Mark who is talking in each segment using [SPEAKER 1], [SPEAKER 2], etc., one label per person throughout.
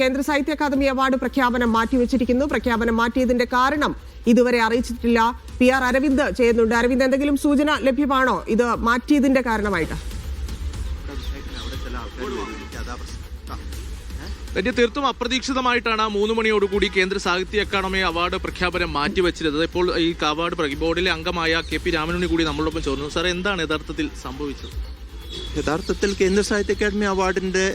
[SPEAKER 1] കേന്ദ്ര സാഹിത്യ academy award പ്രഖ്യാപനം മാറ്റിവെച്ചിരിക്കുന്നു. പ്രഖ്യാപനം മാറ്റിയതിന്റെ കാരണം ഇതുവരെ അറിയിച്ചിട്ടില്ല. പി ആർ അരവിന്ദ് ചെയ്യുന്നുണ്ട്. അരവിന്ദ് എന്തെങ്കിലും സൂചന ലഭ്യമാണോ? ഇത് മാറ്റിയതിന്റെ കാരണമായിട്ട്.
[SPEAKER 2] വലിയ തീർത്തും അപ്രതീക്ഷിതമായിട്ടാണ് മൂന്ന് മണിയോടുകൂടി കേന്ദ്ര സാഹിത്യ അക്കാദമി അവാർഡ് പ്രഖ്യാപനം മാറ്റിവെച്ചിരുന്നത്. ഇപ്പോൾ ഈ അവാർഡ് ബോർഡിലെ അംഗമായ കെ പി രാമനുണ്ണി കൂടി നമ്മളോടൊപ്പം ചോദിച്ചു സാർ എന്താണ് യഥാർത്ഥത്തിൽ സംഭവിച്ചത്?
[SPEAKER 3] യഥാർത്ഥത്തിൽ കേന്ദ്ര സാഹിത്യ അക്കാദമി അവാർഡിന്റെ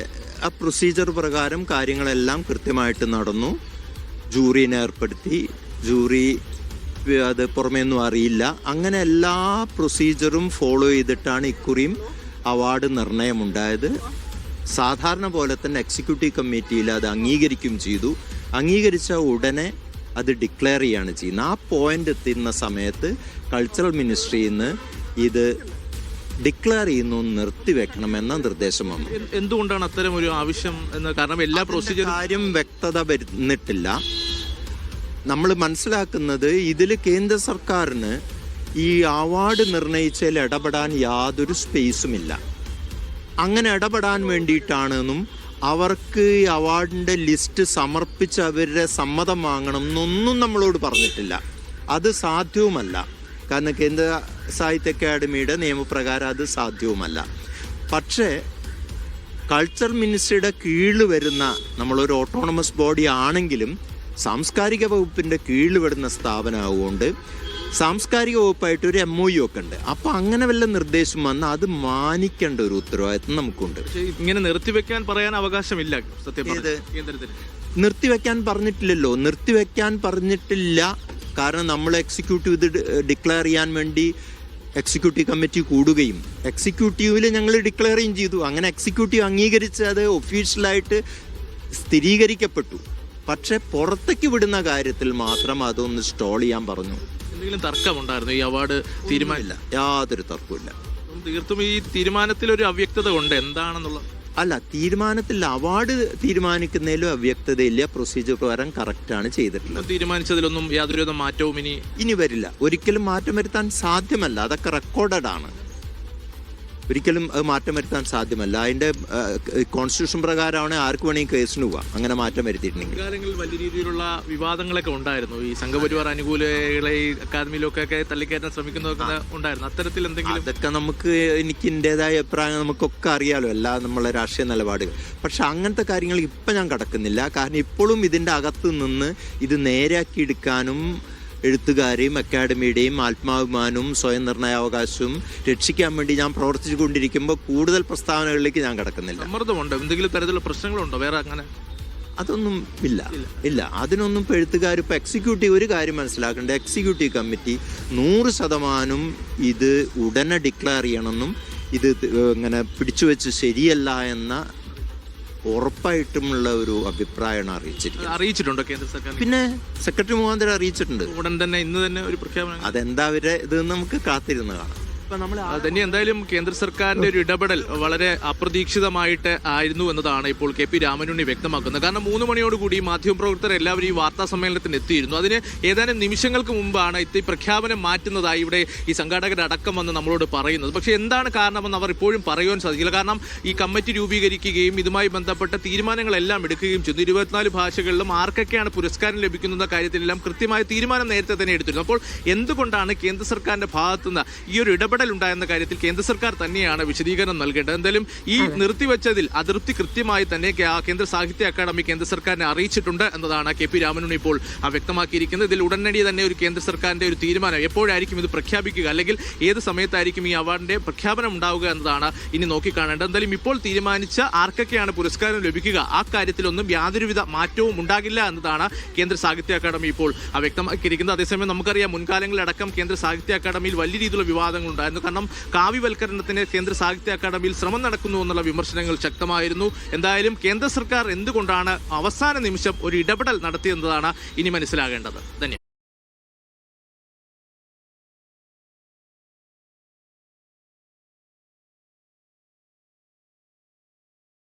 [SPEAKER 3] ആ പ്രൊസീജർ പ്രകാരം കാര്യങ്ങളെല്ലാം കൃത്യമായിട്ട് നടന്നു. ജൂറിനെ ഏർപ്പെടുത്തി. ജൂറി അത് പുറമേയൊന്നും അറിയില്ല. അങ്ങനെ എല്ലാ പ്രൊസീജറും ഫോളോ ചെയ്തിട്ടാണ് ഇക്കുറിയും അവാർഡ് നിർണയമുണ്ടായത്. സാധാരണ പോലെ തന്നെ എക്സിക്യൂട്ടീവ് കമ്മിറ്റിയിൽ അത് അംഗീകരിക്കും ചെയ്തു. അംഗീകരിച്ച ഉടനെ അത് ഡിക്ലെയർ ചെയ്യാണ് ചെയ്യുന്നത്. ആ പോയിന്റ് എത്തുന്ന സമയത്ത് കൾച്ചറൽ മിനിസ്ട്രിയിൽ നിന്ന് ഇത് ഡിക്ലെയർ ചെയ്യുന്നു നിർത്തിവെക്കണമെന്ന നിർദ്ദേശം വന്നു
[SPEAKER 2] എന്തുകൊണ്ടാണ് അത്തരം ഒരു ആവശ്യം എന്ന്? കാരണം എല്ലാ പ്രൊസീജിയർ
[SPEAKER 3] കാര്യം വ്യക്തത വരുന്നിട്ടില്ല. നമ്മൾ മനസ്സിലാക്കുന്നത് ഇതിൽ കേന്ദ്ര സർക്കാരിന് ഈ അവാർഡ് നിർണയിച്ചതിൽ ഇടപെടാൻ യാതൊരു സ്പേസുമില്ല അങ്ങനെ ഇടപെടാൻ വേണ്ടിയിട്ടാണെന്നും അവർക്ക് ഈ അവാർഡിന്റെ ലിസ്റ്റ് സമർപ്പിച്ച് അവരുടെ സമ്മതം വാങ്ങണം എന്നൊന്നും നമ്മളോട് പറഞ്ഞിട്ടില്ല. അത് സാധ്യവുമല്ല. കാരണം കേന്ദ്ര സാഹിത്യ അക്കാദമിയുടെ നിയമപ്രകാരം അത് സാധ്യവുമല്ല. പക്ഷേ കൾച്ചർ മിനിസ്ട്രിയുടെ കീഴിൽ വരുന്ന നമ്മളൊരു ഓട്ടോണമസ് ബോഡി ആണെങ്കിലും സാംസ്കാരിക വകുപ്പിന്റെ കീഴിൽ വരുന്ന സ്ഥാപനമാവുകൊണ്ട് സാംസ്കാരിക വകുപ്പായിട്ട് ഒരു എം ഒ യു ഒക്കെ ഉണ്ട്. അപ്പൊ അങ്ങനെ വല്ല നിർദ്ദേശം വന്നാൽ അത് മാനിക്കേണ്ട ഒരു ഉത്തരവാദിത്വം നമുക്കുണ്ട്.
[SPEAKER 2] ഇങ്ങനെ നിർത്തിവെക്കാൻ പറയാൻ അവകാശമില്ല സത്യം
[SPEAKER 3] നിർത്തിവെക്കാൻ പറഞ്ഞിട്ടില്ലല്ലോ. നിർത്തിവെക്കാൻ പറഞ്ഞിട്ടില്ല. കാരണം നമ്മൾ എക്സിക്യൂട്ടീവ് ഇത് ഡിക്ലെയർ ചെയ്യാൻ വേണ്ടി എക്സിക്യൂട്ടീവ് കമ്മിറ്റി കൂടുകയും എക്സിക്യൂട്ടീവിൽ ഞങ്ങൾ ഡിക്ലെയർ ചെയ്യും ചെയ്തു. അങ്ങനെ എക്സിക്യൂട്ടീവ് അംഗീകരിച്ച് അത് ഒഫീഷ്യലായിട്ട് സ്ഥിരീകരിക്കപ്പെട്ടു. പക്ഷെ പുറത്തേക്ക് വിടുന്ന കാര്യത്തിൽ മാത്രം അതൊന്ന് സ്റ്റോൾ ചെയ്യാൻ പറഞ്ഞു.
[SPEAKER 2] എന്തെങ്കിലും തർക്കമുണ്ടായിരുന്നു? ഈ അവാർഡ്
[SPEAKER 3] തീരുമാനമില്ല യാതൊരു തർക്കമില്ല
[SPEAKER 2] തീർത്തും ഈ തീരുമാനത്തിൽ ഒരു അവ്യക്തത ഉണ്ട്. എന്താണെന്നുള്ള
[SPEAKER 3] അല്ല തീരുമാനത്തിൽ അവാർഡ് തീരുമാനിക്കുന്നതിലും അവ്യക്തതയില്ല. പ്രൊസീജിയർ പ്രകാരം കറക്റ്റാണ് ചെയ്തിട്ടുള്ളത്.
[SPEAKER 2] തീരുമാനിച്ചതിലൊന്നും യാതൊരുവിധ മാറ്റവും ഇനി
[SPEAKER 3] ഇനി വരില്ല. ഒരിക്കലും മാറ്റം വരുത്താൻ സാധ്യമല്ല. അതൊക്കെ റെക്കോർഡഡ് ആണ്. ഒരിക്കലും അത് മാറ്റം വരുത്താൻ സാധ്യമല്ല. അതിന്റെ കോൺസ്റ്റിറ്റ്യൂഷൻ പ്രകാരമാണ് ആർക്ക് വേണമെങ്കിൽ കേസിന് പോവാം. അങ്ങനെ മാറ്റം വരുത്തിയിട്ടുണ്ടെങ്കിൽ.
[SPEAKER 2] കാലങ്ങളിൽ വലിയ രീതിയിലുള്ള വിവാദങ്ങളൊക്കെ ഉണ്ടായിരുന്നു. ഈ സംഘപരിവാർ അനുകൂലികളെ ഈ അക്കാദമിയിലൊക്കെ തള്ളിക്കയറ്റാൻ ശ്രമിക്കുന്നതൊക്കെ ഉണ്ടായിരുന്നു. അത്തരത്തിൽ എന്തെങ്കിലും
[SPEAKER 3] അതൊക്കെ നമുക്ക് എനിക്ക് എന്റെതായ അഭിപ്രായം നമുക്കൊക്കെ അറിയാലോ എല്ലാ നമ്മളെ രാഷ്ട്രീയ നിലപാടുകൾ. പക്ഷെ അങ്ങനത്തെ കാര്യങ്ങൾ ഇപ്പം ഞാൻ കടക്കുന്നില്ല. കാരണം ഇപ്പോഴും ഇതിന്റെ അകത്ത് നിന്ന് ഇത് നേരെയാക്കി എടുക്കാനും എഴുത്തുകാരെയും അക്കാഡമിയുടെയും ആത്മാഭിമാനവും സ്വയം നിർണയാവകാശവും രക്ഷിക്കാൻ വേണ്ടി ഞാൻ പ്രവർത്തിച്ചു കൊണ്ടിരിക്കുമ്പോൾ കൂടുതൽ പ്രസ്താവനകളിലേക്ക് ഞാൻ കിടക്കുന്നില്ല.
[SPEAKER 2] സമ്മർദ്ദമുണ്ടോ? എന്തെങ്കിലും തരത്തിലുള്ള പ്രശ്നങ്ങളുണ്ടോ? വേറെ അങ്ങനെ?
[SPEAKER 3] അതൊന്നും ഇല്ല. ഇല്ല. അതിനൊന്നും ഇപ്പോൾ എഴുത്തുകാർ ഇപ്പോൾ എക്സിക്യൂട്ടീവ് ഒരു കാര്യം മനസ്സിലാക്കേണ്ട. എക്സിക്യൂട്ടീവ് കമ്മിറ്റി നൂറ് ശതമാനം ഇത് ഉടനെ ഡിക്ലെയർ ചെയ്യണമെന്നും ഇത് ഇങ്ങനെ പിടിച്ചു വെച്ച് ശരിയല്ല എന്ന ഉറപ്പായിട്ടുമുള്ള ഒരു അഭിപ്രായമാണ് അറിയിച്ചിരിക്കുന്നത്.
[SPEAKER 2] അറിയിച്ചിട്ടുണ്ടോ കേന്ദ്ര സർക്കാർ
[SPEAKER 3] പിന്നെ സെക്രട്ടറി മുഖാന്തരം അറിയിച്ചിട്ടുണ്ട്.
[SPEAKER 2] ഉടൻ തന്നെ ഇന്ന് തന്നെ ഒരു പ്രഖ്യാപനം.
[SPEAKER 3] അതെന്താ അവരെ ഇത് നമുക്ക് കാത്തിരുന്ന് കാണാം.
[SPEAKER 2] തന്നെ എന്തായാലും കേന്ദ്ര സർക്കാരിന്റെ ഒരു ഇടപെടൽ വളരെ അപ്രതീക്ഷിതമായിട്ട് ആയിരുന്നു എന്നതാണ് ഇപ്പോൾ കെ പി രാമനുണ്ണി വ്യക്തമാക്കുന്നത്. കാരണം മൂന്ന് മണിയോടുകൂടി മാധ്യമപ്രവർത്തകർ എല്ലാവരും ഈ വാർത്താ സമ്മേളനത്തിന് എത്തിയിരുന്നു. അതിന് ഏതാനും നിമിഷങ്ങൾക്ക് മുമ്പാണ് ഈ പ്രഖ്യാപനം മാറ്റുന്നതായി ഇവിടെ ഈ സംഘാടകരടക്കം വന്ന് നമ്മളോട് പറയുന്നത്. പക്ഷെ എന്താണ് കാരണമെന്ന് അവർ ഇപ്പോഴും പറയുവാൻ സാധിക്കില്ല. കാരണം ഈ കമ്മിറ്റി രൂപീകരിക്കുകയും ഇതുമായി ബന്ധപ്പെട്ട തീരുമാനങ്ങളെല്ലാം എടുക്കുകയും ചെയ്തു. ഇരുപത്തിനാല് ഭാഷകളിലും ആർക്കൊക്കെയാണ് പുരസ്കാരം ലഭിക്കുന്ന കാര്യത്തിലെല്ലാം കൃത്യമായ തീരുമാനം നേരത്തെ തന്നെ എടുത്തിരുന്നു. അപ്പോൾ എന്തുകൊണ്ടാണ് കേന്ദ്ര സർക്കാരിന്റെ ഭാഗത്തുനിന്ന് ഈ ഒരു ഇടപെടൽ ഉണ്ടായെന്ന കാര്യത്തിൽ കേന്ദ്ര സർക്കാർ തന്നെയാണ് വിശദീകരണം നൽകേണ്ടത്. എന്തായാലും ഈ നിർത്തിവെച്ചതിൽ അതിർത്തി കൃത്യമായി തന്നെ കേന്ദ്ര സാഹിത്യ അക്കാദമി കേന്ദ്ര സർക്കാരിനെ അറിയിച്ചിട്ടുണ്ട് എന്നതാണ് കെ പി രാമനുണ്ണി ഇപ്പോൾ വ്യക്തമാക്കിയിരിക്കുന്നത്. ഇതിൽ ഉടനടി തന്നെ ഒരു കേന്ദ്ര സർക്കാരിന്റെ ഒരു തീരുമാനം എപ്പോഴായിരിക്കും ഇത് പ്രഖ്യാപിക്കുക? അല്ലെങ്കിൽ ഏത് സമയത്തായിരിക്കും ഈ അവാർഡിന്റെ പ്രഖ്യാപനം ഉണ്ടാവുക എന്നതാണ് ഇനി നോക്കിക്കാണേണ്ടത്. എന്തായാലും ഇപ്പോൾ തീരുമാനിച്ച ആർക്കൊക്കെയാണ് പുരസ്കാരം ലഭിക്കുക? ആ കാര്യത്തിലൊന്നും യാതൊരുവിധ മാറ്റവും ഉണ്ടാകില്ല എന്നതാണ് കേന്ദ്ര സാഹിത്യ അക്കാദമി ഇപ്പോൾ വ്യക്തമാക്കിയിരിക്കുന്നത്. അതേസമയം നമുക്കറിയാം മുൻകാലങ്ങളിലടക്കം കേന്ദ്ര സാഹിത്യ അക്കാദമിയിൽ വലിയ രീതിയിലുള്ള വിവാദങ്ങൾ ഉണ്ടായിരുന്നു. കാരണം കാവ്യവൽക്കരണത്തിന് കേന്ദ്ര സാഹിത്യ അക്കാദമിയിൽ ശ്രമം നടക്കുന്നു എന്നുള്ള വിമർശനങ്ങൾ ശക്തമായിരുന്നു. എന്തായാലും കേന്ദ്ര സർക്കാർ എന്തുകൊണ്ടാണ് അവസാന നിമിഷം ഒരു ഇടപെടൽ നടത്തിയെന്നതാണ് ഇനി മനസ്സിലാകേണ്ടത്. ധന്യ